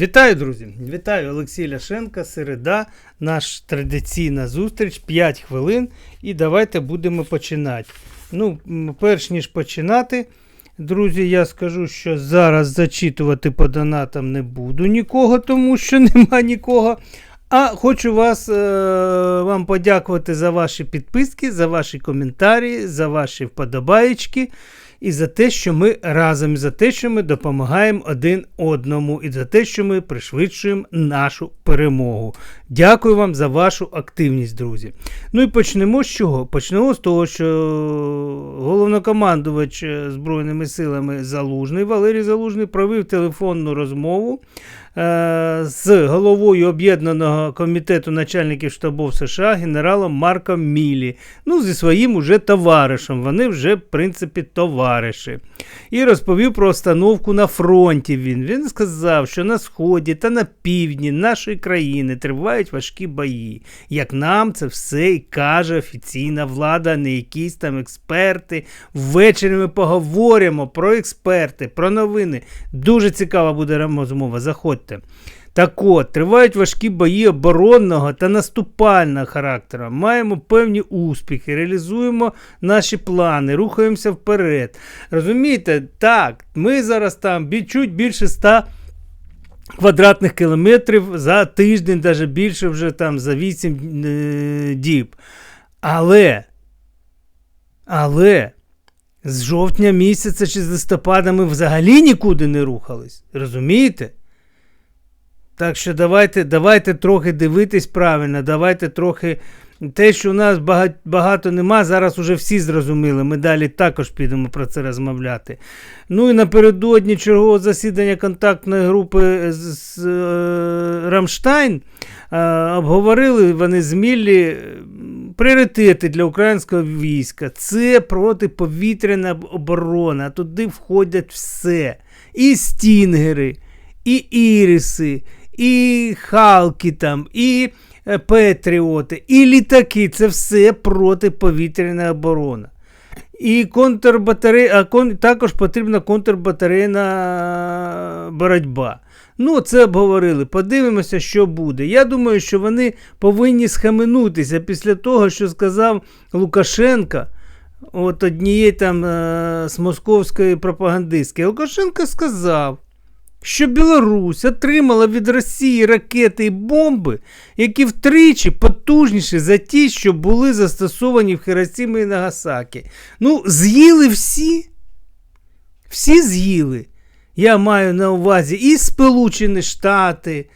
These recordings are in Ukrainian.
Вітаю, друзі! Вітаю Олексій Ляшенка, середа, наш традиційна зустріч, 5 хвилин. І давайте будемо починати. Ну, перш ніж починати, друзі, я скажу, що зараз зачитувати по донатам не буду нікого, тому що нема нікого. А хочу вас, е, вам подякувати за ваші підписки, за ваші коментарі, за ваші вподобаєчки. І за те, що ми разом, і за те, що ми допомагаємо один одному, і за те, що ми пришвидшуємо нашу перемогу. Дякую вам за вашу активність, друзі. Ну і почнемо з чого? Почнемо з того, що головнокомандувач е, Збройними силами Залужний Валерій Залужний провів телефонну розмову з головою Об'єднаного комітету начальників штабів США генералом Марком Мілі. Ну, зі своїм уже товаришем. Вони вже, в принципі, товариші. І розповів про обстановку на фронті. Він Він сказав, що на сході та на півдні нашої країни тривають важкі бої. Як нам це все і каже офіційна влада, не якісь там експерти. Ввечері ми поговоримо про експерти, про новини. Дуже цікава буде розмова. Заходьте. Так от, тривають важкі бої оборонного та наступального характеру. Маємо певні успіхи, реалізуємо наші плани, рухаємося вперед. Розумієте, так, ми зараз там чуть більше 100 квадратних кілометрів за тиждень, навіть більше вже там за 8 е, діб. Але, але з жовтня місяця чи з листопада ми взагалі нікуди не рухались. Розумієте? Так що давайте, давайте трохи дивитись правильно, давайте трохи. Те, що у нас багато, багато нема, зараз уже всі зрозуміли. Ми далі також підемо про це розмовляти. Ну і напередодні чергового засідання контактної групи з, е, Рамштайн е, обговорили вони з пріоритети для українського війська. Це протиповітряна оборона. Туди входять все. І стінгери, і іріси, і Халки там, і е, Петріоти, і літаки. Це все протиповітряна оборона. І контрбатаре... кон... також потрібна контрбатарейна боротьба. Ну, це обговорили. Подивимося, що буде. Я думаю, що вони повинні схаменутися після того, що сказав Лукашенка. От однієї там е- з московської пропагандистки. Лукашенко сказав, що Білорусь отримала від Росії ракети і бомби, які втричі потужніші за ті, що були застосовані в Хіросімі і Нагасакі. Ну, з'їли всі. Всі з'їли. Я маю на увазі і Сполучені Штати,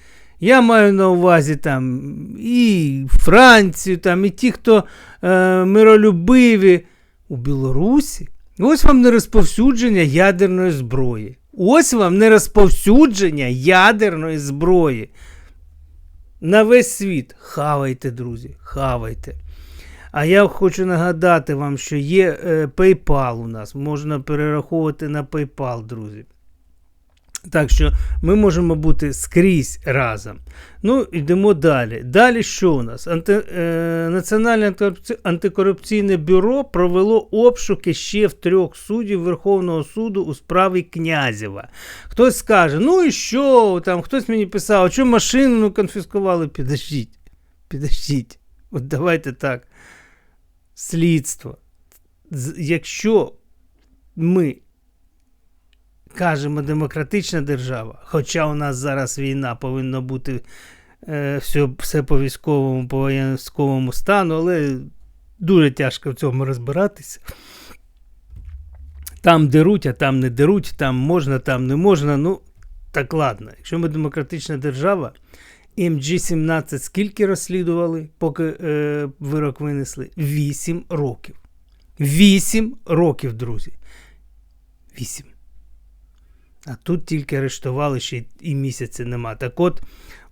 я маю на увазі там і Францію, там, і ті, хто е, миролюбиві у Білорусі. Ось вам не розповсюдження ядерної зброї. Ось вам не розповсюдження ядерної зброї. На весь світ. Хавайте, друзі, хавайте. А я хочу нагадати вам, що є е, PayPal у нас. Можна перераховувати на PayPal, друзі. Так що ми можемо бути скрізь разом. Ну, йдемо далі. Далі що у нас? Анти, е, Національне антикорупційне бюро провело обшуки ще в трьох суддів Верховного суду у справі Князєва. Хтось скаже, ну і що? Там хтось мені писав, що машину конфіскували? Підождіть. Підождіть. От давайте так. Слідство. Якщо ми кажемо демократична держава, хоча у нас зараз війна повинна бути е, все, все по військовому, по військовому стану, але дуже тяжко в цьому розбиратися. Там деруть, а там не деруть, там можна, там не можна. Ну, так ладно. Якщо ми демократична держава, МГ-17 скільки розслідували, поки е, вирок винесли? 8 років. 8 років, друзі. 8. А тут тільки арештували ще і місяця нема. Так от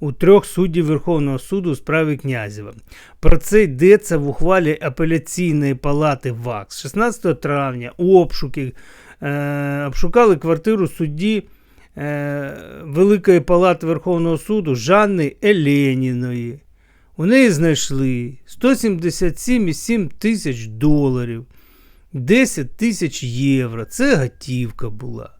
у трьох суддів Верховного суду у справі Князєва. Про це йдеться в ухвалі апеляційної палати ВАКС. 16 травня обшуки е, обшукали квартиру судді е, Великої палати Верховного суду Жанни Еленіної. У неї знайшли 177,7 тисяч доларів, 10 тисяч євро. Це готівка була.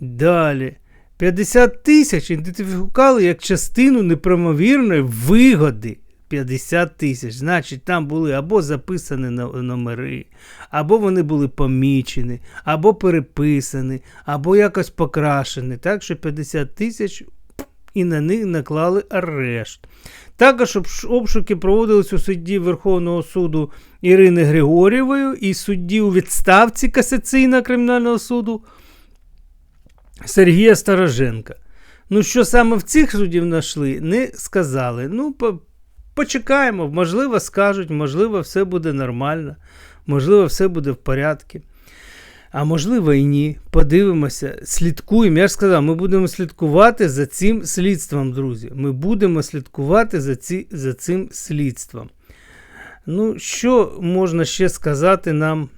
Далі. 50 тисяч ідентифікували як частину неправомірної вигоди. 50 тисяч. Значить, там були або записані номери, або вони були помічені, або переписані, або якось покрашені. Так що 50 тисяч і на них наклали арешт. Також обшуки проводились у судді Верховного суду Ірини Григорєвою і судді у відставці Касаційного кримінального суду Сергія Староженка. Ну, що саме в цих суддів знайшли, не сказали. Ну, по- почекаємо, можливо, скажуть, можливо, все буде нормально, можливо, все буде в порядку. А можливо і ні. Подивимося, слідкуємо. Я ж сказав, ми будемо слідкувати за цим слідством, друзі. Ми будемо слідкувати за, ці, за цим слідством. Ну, що можна ще сказати нам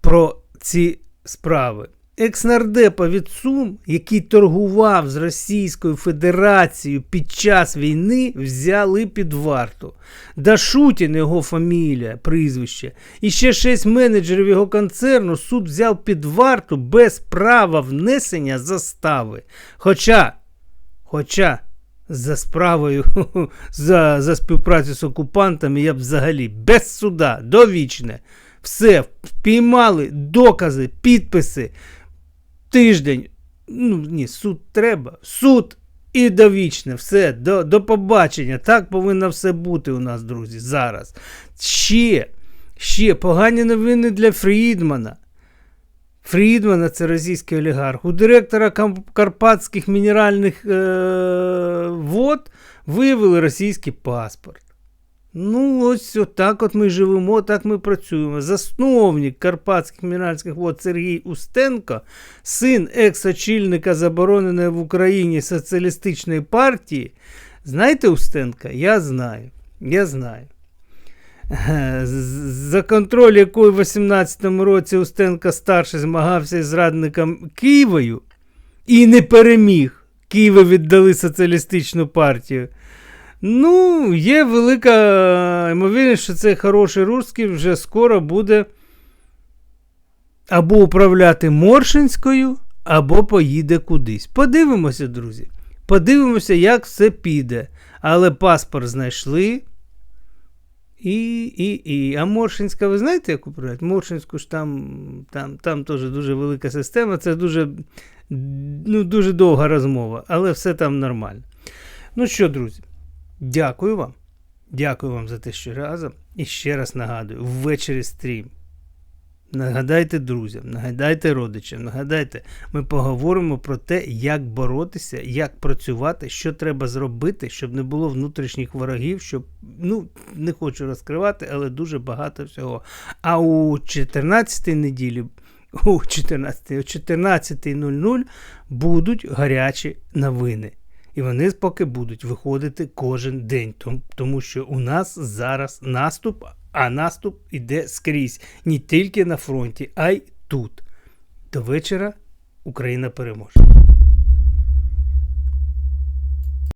про ці справи? Екснардепа від Сум, який торгував з Російською Федерацією під час війни, взяли під варту. Дашутін його фамілія, прізвище. І ще шість менеджерів його концерну суд взяв під варту без права внесення застави. Хоча, хоча за справою за, за співпрацю з окупантами я б взагалі без суда, довічне. Все, впіймали докази, підписи. Тиждень. Ну, ні, суд треба. Суд і довічне. Все, до, до побачення. Так повинно все бути у нас, друзі, зараз. Ще, ще погані новини для Фрідмана. Фрідмана це російський олігарх. У директора Карпатських мінеральних е- вод виявили російський паспорт. Ну, ось так от ми живемо, так ми працюємо. Засновник Карпатських мінеральних вод Сергій Устенко, син екс-очільника забороненої в Україні соціалістичної партії. Знаєте Устенка? Я знаю. Я знаю. За контроль якої в 18-му році Устенко старший змагався із зрадником Києвою і не переміг. Києву віддали соціалістичну партію. Ну, є велика ймовірність, що цей хороший русський вже скоро буде або управляти Моршинською, або поїде кудись. Подивимося, друзі. Подивимося, як все піде. Але паспорт знайшли. І, і, і. А Моршинська, ви знаєте, як управляють? Моршинську ж там, там, там теж дуже велика система. Це дуже, ну, дуже довга розмова, але все там нормально. Ну що, друзі, дякую вам. Дякую вам за те, що разом. І ще раз нагадую, ввечері стрім. Нагадайте друзям, нагадайте родичам, нагадайте, ми поговоримо про те, як боротися, як працювати, що треба зробити, щоб не було внутрішніх ворогів, щоб, ну, не хочу розкривати, але дуже багато всього. А у 14-й неділі, у 14, о 14.00 будуть гарячі новини. І вони поки будуть виходити кожен день, тому що у нас зараз наступ, а наступ іде скрізь, не тільки на фронті, а й тут. До вечора Україна переможе.